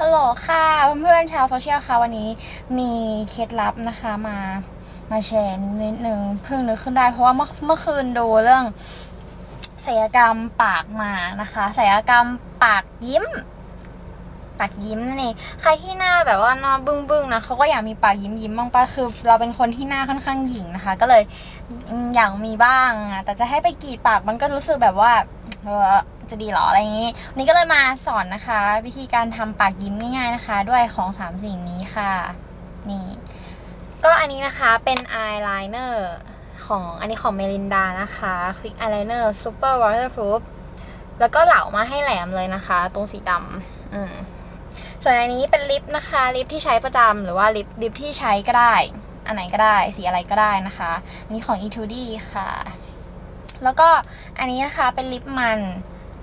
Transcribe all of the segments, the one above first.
ฮัลโหลค่ะเพื่อนๆชาวโซเชียลค่ะวันนี้มีเคล็ดลับนะคะมามาแชร์นิดนึงเพิ่งนึกขึ้นได้เพราะว่าเมื่อเมื่อคืนดูเรื่องศัลกรรมปากมานะคะศัลกรรมปากยิ้ม ปากยิ้มนั่นเองใครที่หน้าแบบว่าหน้าบึ้งบึ้งๆนะเขาก็อยากมีปากยิ้มยิ้มบ้างปะคือเราเป็นคนที่หน้าค่อนข้างหยิ่งนะคะ ก็เลยอืมอยากมีบ้างอะแต่จะให้ไปกรีดปากมันก็รู้สึกแบบว่า เออจะดีหรออะไรอย่างนี้วันนี้ก็เลยมาสอนนะคะ วิธีการทำปากยิ้มง่าย ๆนะคะ ด้วยของสามสิ่งนี้ค่ะ นี่ ก็อันนี้นะคะเป็นอายไลเนอร์ของอันนี้ของเมลินดานะคะคลิกอายไลเนอร์ซูเปอร์วอเตอร์พรูฟแล้วก็เหลามาให้แหลมเลยนะคะ ตรงสีดำอืมส่วนอันนี้เป็นลิปนะคะลิปที่ใช้ประจำหรือว่าลิปลิปที่ใช้ก็ได้ อันไหนก็ได้สีอะไรก็ได้นะคะนนี้ของ e 2 d ค่ะ แล้วก็อันนี้นะคะเป็นลิปมัน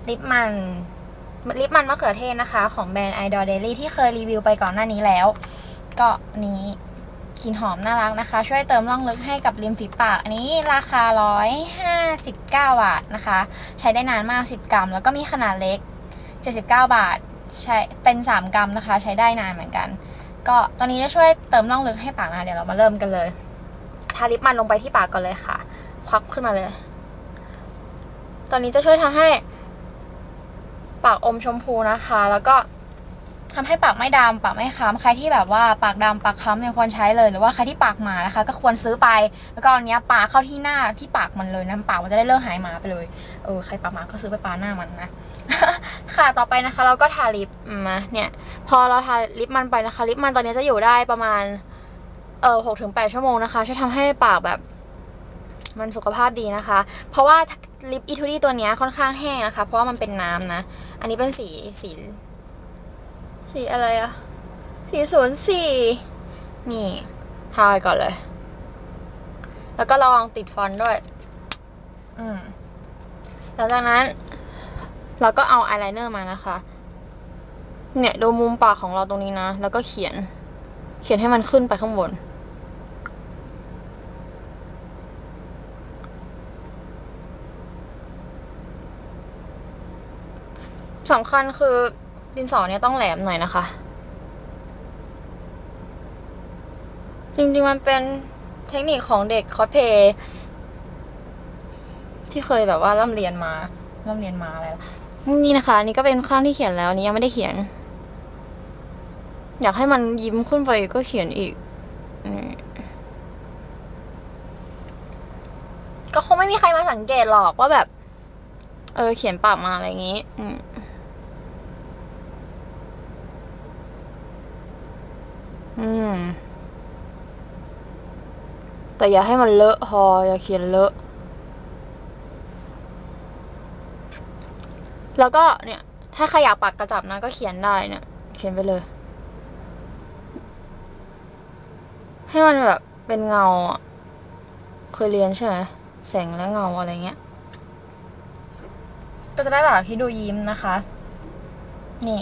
ลิปมันลิปมันมะเขือเทศนะคะ ของแบรนด์ Idol Daily ที่เคยรีวิวไปก่อนหน้านี้แล้ว ก็นนี้กลิ่นหอมน่ารักนะคะ ช่วยเติมร่องลึกให้กับริมฝีปาก อันนี้ราคา 159 บาทนะคะ ใช้ได้นานมาก 10 กรัม แล้วก็มีขนาดเล็ก 79 บาท ใช้เป็น 3 กรัมนะคะ ใช้ได้นานเหมือนกัน ก็ตอนนี้จะช่วยเติมร่องลึกให้ปากนะเดี๋ยวเรามาเริ่มกันเลย ทาลิปมันลงไปที่ปากก่อนเลยค่ะ ควักขึ้นมาเลย ตอนนี้จะช่วยทำให้ปากอมชมพูนะคะ แล้วก็ทำให้ปากไม่ดำปากไม่ค้ำใครที่แบบว่าปากดำปากค้ำเนี่ยควรใช้เลย หรือว่าใครที่ปากหมานะคะ ก็ควรซื้อไป แล้วก็อันนี้ปาเข้าที่หน้าที่ปากมันเลยนะปากมันจะได้เลิกหายหมาไปเลยเออใครปากหมาก็ซื้อไปปาหน้ามันนะค่ะต่อไปนะคะ เราก็ทาลิปมาเนี่ย พอเราทาลิปมันไปนะคะ ลิปมันตอนนี้จะอยู่ได้ประมาณเออหกถึงแปดชั่วโมงนะคะช่วยทำให้ปากแบบ มันสุขภาพดีนะคะ เพราะว่าลิปอีทูดี้ตัวนี้ค่อนข้างแห้งนะคะ เพราะว่ามันเป็นน้ำนะ อันนี้เป็นสีสี สีอะไรอะสีศูนย์สี่นี่ทาไปก่อนเลย แล้วก็ลองติดฟอนต์ด้วย อืมหลังจากนั้น เราก็เอาอายไลเนอร์มานะคะ เนี่ยดูมุมปากของเราตรงนี้นะ แล้วก็เขียน เขียนให้มันขึ้นไปข้างบน สำคัญคือดินสอเนี่ยต้องแหลมหน่อยนะคะ จริงๆมันเป็นเทคนิคของเด็กคอสเพย์ที่เคยแบบว่าร่ำเรียนมาร่ำเรียนมาอะไรล่ะนี่นะคะนี่ก็เป็นข้างที่เขียนแล้วนี้ยังไม่ได้เขียน อยากให้มันยิ้มขึ้นไปก็เขียนอีกก็คงไม่มีใครมาสังเกตหรอกว่าแบบ เออ เขียนปากมาอะไรอย่างงี้ อืม อืม แต่อย่าให้มันเลอะพออย่าเขียนเลอะ แล้วก็เนี่ย ถ้าใครอยากปากกระจับนะก็เขียนได้เนี่ย เขียนไปเลย ให้มันแบบเป็นเงาอะ เคยเรียนใช่ไหมแสงและเงาอะไรเงี้ย ก็จะได้แบบที่ดูยิ้มนะคะ นี่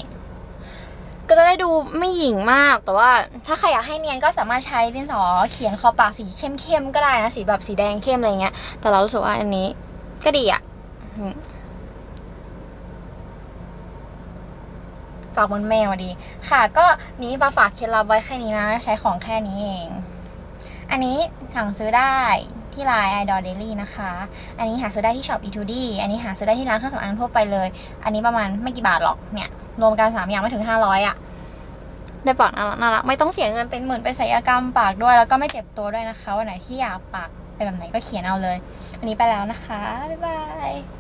ก็จะได้ดูไม่หยิ่งมาก แต่ว่าถ้าใครอยากให้เนียนก็สามารถใช้ดินสอเขียนขอบปากสีเข้มๆก็ได้นะสีแบบสีแดงเข้มอะไรเงี้ย แต่เรารู้สึกว่าอันนี้ก็ดีอะฝากบนแมวดี ค่ะ ก็นี้มาฝากเคล็ดลับไว้แค่นี้นะ ใช้ของแค่นี้เอง อันนี้สั่งซื้อได้ ที่ไลน์ idol daily นะคะ อันนี้หาซื้อได้ที่ช็อป e2d อันนี้หาซื้อได้ที่ร้านเครื่องสำอางทั่วไปเลย อันนี้ประมาณไม่กี่บาทหรอกเนี่ยรวมกันสามอย่างไม่ถึงห้าร้อยอะได้ปากน่ารักน่ารักไม่ต้องเสียเงินเป็นหมื่นไปศัลยกรรมปากด้วย แล้วก็ไม่เจ็บตัวด้วยนะคะวันไหนที่อยากปากเป็นแบบไหนก็เขียนเอาเลย วันนี้ไปแล้วนะคะบ๊ายบาย